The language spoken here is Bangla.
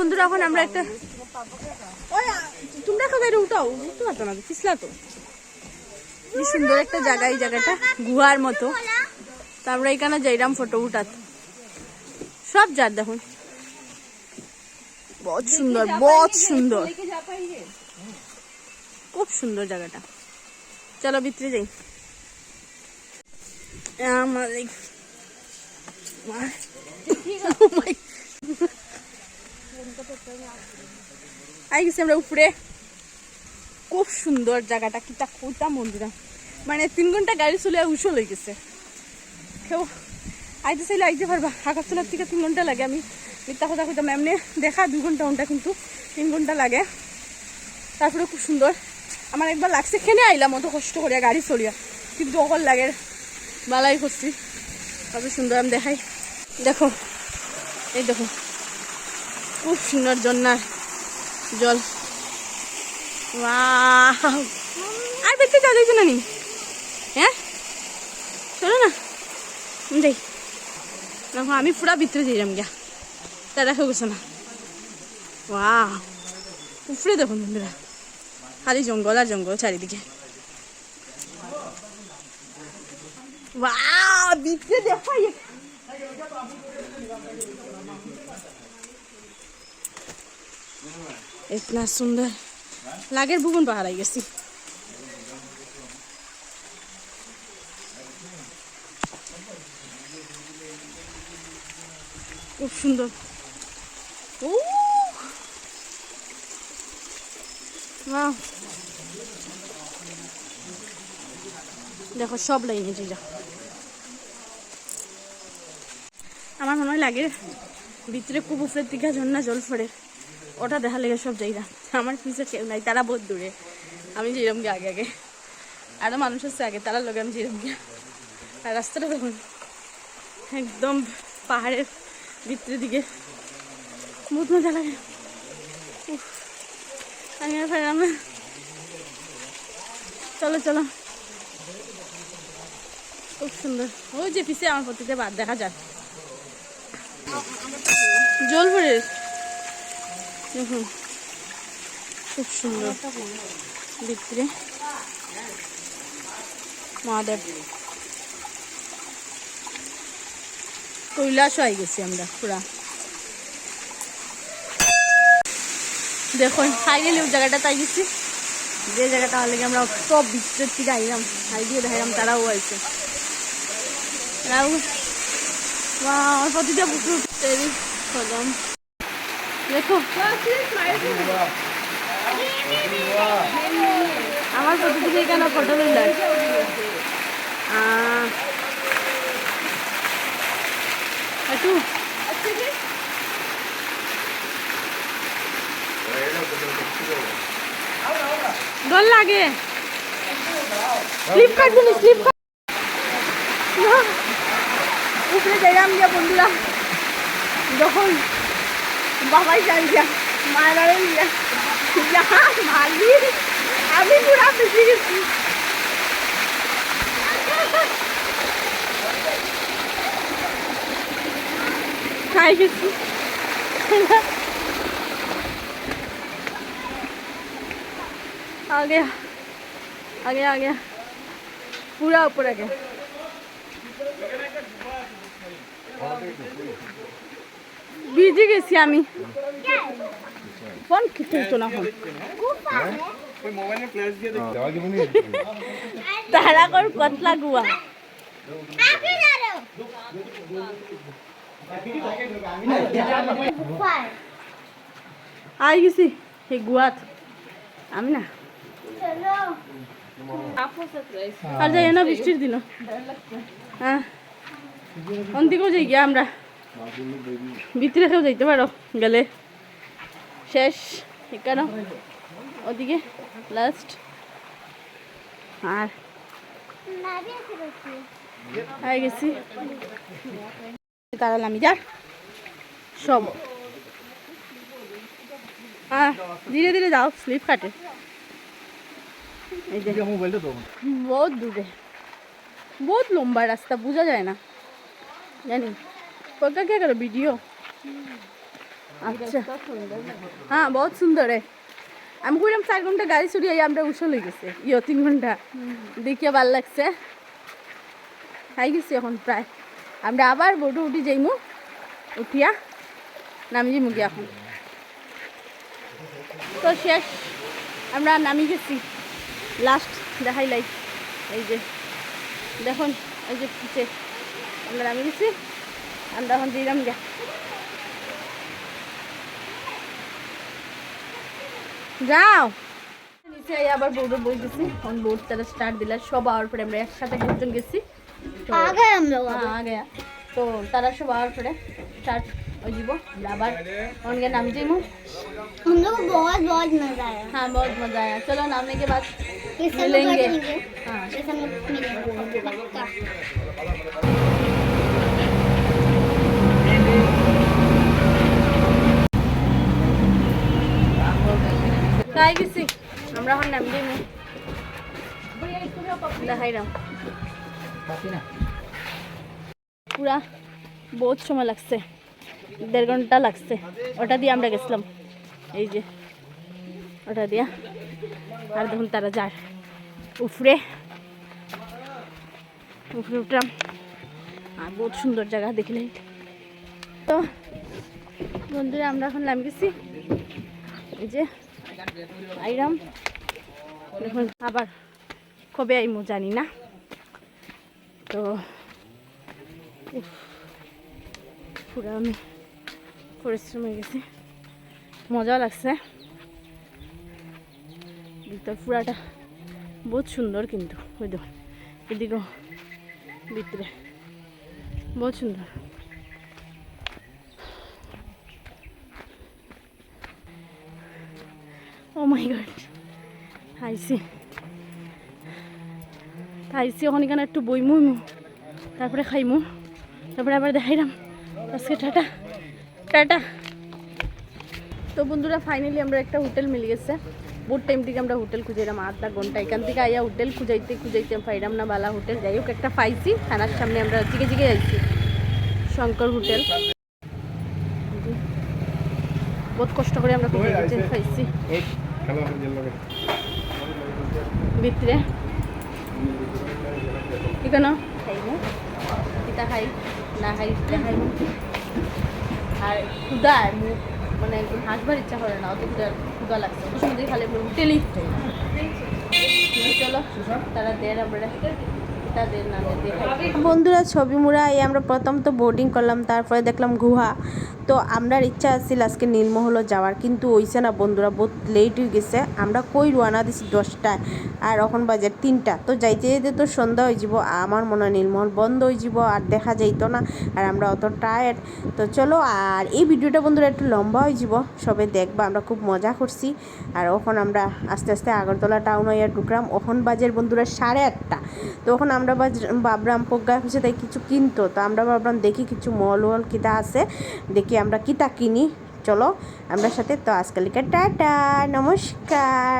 বন্ধুরা এখন আমরা একটা তোমরা এখন গাড়ি উঠাও। উঠতে পারতো না পিছলা তো। কি সুন্দর একটা জায়গা এই জায়গাটা গুহার মতো। তা আমরা এখানে যাইরাম ফটো উঠাত। সব যার দেখুন। বহুত সুন্দর বহুত সুন্দর। খুব সুন্দর জায়গাটা। চলো ভিতরে যাই। আমার Oh আই গেছি আমরা উপরে। খুব সুন্দর জায়গাটা কিটা কোথা মন্দিরা মানে তিন ঘণ্টা গাড়ি চলে উসল হয়ে গেছে। কেউ আইতে চাইলে আইতে পারবা। আকাশতলার থেকে তিন ঘণ্টা লাগে আমি। মিথ্যা কথা কইতাম এমনি দেখা দু ঘণ্টা ঘণ্টা কিন্তু তিন ঘণ্টা লাগে। তারপরে খুব সুন্দর। আমার একবার লাগছে, খেনে আইলাম অত কষ্ট করিয়া গাড়ি চলিয়া। কিন্তু অকল লাগে বালাই করছি। কত সুন্দর, আমি দেখাই। দেখো, এই দেখো। খুব সুন্দর জন্নার জল। আর বেশি জল হয়েছে না নি? হ্যাঁ? চলো না। যাই দেখো। আমি পুরা ভিতরে যাইলাম গিয়া। তা দেখা গেছে না। ওয়া উপরে দেখুন বন্ধুরা। খালি জঙ্গল আর জঙ্গল চারিদিকে। ওয়াও, ভিতরে দেখো ইয়ে- इतना সুন্দর। লাগের भुवन पहाड़ आई খুব সুন্দর। ও দেখো, সব লাইন এটা আমার মনে হয় লাগে ভিতরে কুবুফের দিঘা ঝর্ণা জল ফরে ওটা দেখা লেগে সব জায়গা। আমার পিছে কেউ নাই, তারা বহুত দূরে। আমি যেরম গিয়ে আগে আগে। আরও মানুষ হচ্ছে আগে তারা লোক আমি যেরম গিয়ে। আর রাস্তাটা দেখুন। একদম পাহাড়ের ভিতরের দিকে। বহুত মজা লাগে। আমি আর না। চলো চলো। খুব সুন্দর। ওই যে পিছে আমার প্রতিটা বাদ দেখা যায় জল ভরে দেখুন খুব সুন্দর। ভিতরে মহাদেব। কৈলাস হয়ে গেছি আমরা, পুরা। দেখুন ফাইনালি ওই জায়গাটা তাই গেছি। যে জায়গাটা হলে আমরা সব ভিতরের থেকে আইলাম, আই দিয়ে দেখাইলাম তারাও আইছে। তারাও আমার প্রতিটা পুকুর। তৈরি দেখো আমার প্রতিদিন কেন ফটো তুললাম একটু ডর লাগে। ফ্লিপকার্ট জিনিস ফ্লিপকার্ট উপরে যাইলাম গিয়া বন্ধুরা, যখন बाबा चल जा मारा यहाँ माली अभी पूरा बिज़ी हाय आ गया। आ गया आ गया। पूरा ऊपर आ गया। বিজি গেছি আমি। ফোন খেলতো না ফোন তারা কর কতলা গুয়া। আই গেছি সেই গুয়াত। আমি না। আর যাই না বৃষ্টির দিন হ্যাঁ। অন্তিকেও যাই গিয়া আমরা। ভিতরে কেউ যাইতে পারো? গেলে। শেষ এখানে ওদিকে লাস্ট আর? গেছি। তারা নামি যা। সব। ধীরে ধীরে যাও, স্লিপ কাটে। বহুত দূরে। বহুত লম্বা রাস্তা, বোঝা যায় না। জানি। পক্কা কে করো ভিডিও আচ্ছা হ্যাঁ বহুত সুন্দর আমি কইলাম চার ঘণ্টা গাড়ি চড়িয়ে আমরা উসল হয়ে গেছে ইয়ে তিন ঘণ্টা দেখিয়ে ভালো লাগছে খাই গেছি এখন প্রায় আমরা আবার বোটে উঠি যাইমু উঠিয়া নামি যাইমু গিয়ে এখন তো শেষ আমরা নামি গেছি লাস্ট দেখাই লাই এই যে, দেখুন, এই যে পিছে আমরা নামি গেছি। আমরা এখন দিলাম গা যাও নিচে আই আবার বোর্ডে বই দিছি এখন বোর্ড তারা স্টার্ট দিলা সব আওয়ার পরে আমরা একসাথে দুজন গেছি তো आ गए हम लोग হ্যাঁ, আ গয়া তো তারা সব আওয়ার পরে স্টার্ট হয়ে যাব আমরা আবার অন গিয়ে নামি যাইমু हम लोग को बहुत बहुत मजा आया हाँ बहुत मजा आया चलो नामने के बाद फिर से हम लोग मिलेंगे बैठेंगे हाँ এখন নামি দেখাইলাম পুরা বহুত সময় লাগছে। দেড় ঘণ্টা লাগছে। ওটা দিয়ে আমরা গেছিলাম। এই যে, ওটা দিয়া। আর দেখুন তারা যায়। উফরে। উফরে উঠলাম। আর বহুত সুন্দর জায়গা দেখলেন তো, বন্ধুরা, আমরা এখন নাম গেছি এই যে, আইরাম। দেখুন আবার কবে আইমু জানি না। তো পুরো আমি পরিশ্রম হয়ে গেছি। মজা লাগছে। ভিতর পুরাটা বহুত সুন্দর কিন্তু, ওই দেখুন এদিকেও ভিতরে। বহুত সুন্দর। ও মাই গড আইসি আইসি ওখানে এখানে একটু বইমু তারপরে খাইমু। তারপরে আবার দেখাইলাম আজকে টাটা। টাটা। তো বন্ধুরা ফাইনালি আমরা একটা হোটেল মিলে গেছে। বহুত টাইম থেকে আমরা হোটেল খুঁজাইলাম আধা ঘণ্টা। এখান থেকে আইয়া হোটেল খুঁজাইতে খুঁজাইতে পাইলাম না, বালা হোটেল। যাই হোক একটা পাইছি। থানার সামনে আমরা জিগে জিগে যাইছি। শঙ্কর হোটেল। বহুত কষ্ট করে আমরা পাইছি। ভিতরে। এখানে খাইমু। কিতা খাই। না খাই দেখাইমু আর মুখ মানে একদম হাসবার ইচ্ছা করে না অত ক্ষুদা ক্ষুদা লাগছে। ওই সময় খালি আমরা হোটেলেই খাই চলো তারা দেয় আমরা কিতা না দেয় দেখাই বন্ধুরা ছবি মুড়া এই আমরা প্রথম তো বোর্ডিং করলাম তারপরে দেখলাম গুহা। তো আমরার ইচ্ছা আছিল আজকে নীলমহলও যাওয়ার, কিন্তু হইছে না বন্ধুরা, বহুত লেট হয়ে গেছে। আমরা কই রোয়ানা দিছি দশটায় আর এখন বাজে তিনটা। তো যাইতে যেতে তো সন্ধ্যা হয়ে যাব, আমার মনে হয় নীলমহল বন্ধ হয়ে যাব আর দেখা যাইতো না আর আমরা অত টায়ার্ড তো চলো, আর এই ভিডিওটা বন্ধুরা একটু লম্বা হয়ে যাব, সবে দেখবা, আমরা খুব মজা করছি। আর ওখন আমরা আস্তে আস্তে আগরতলা টাউন হইয়া ঢুকলাম ওখন বাজের বন্ধুরা সাড়ে আটটা। তো ওখন আমরা ভাবলাম প্রজ্ঞা হচ্ছে তাই কিছু কিনতো, তো আমরা ভাবলাম দেখি কিছু মল ওল কিতা আছে, দেখি আমরা কি তা কিনি? চলো আমরা সাথে তো আজকালিকা টাটা নমস্কার।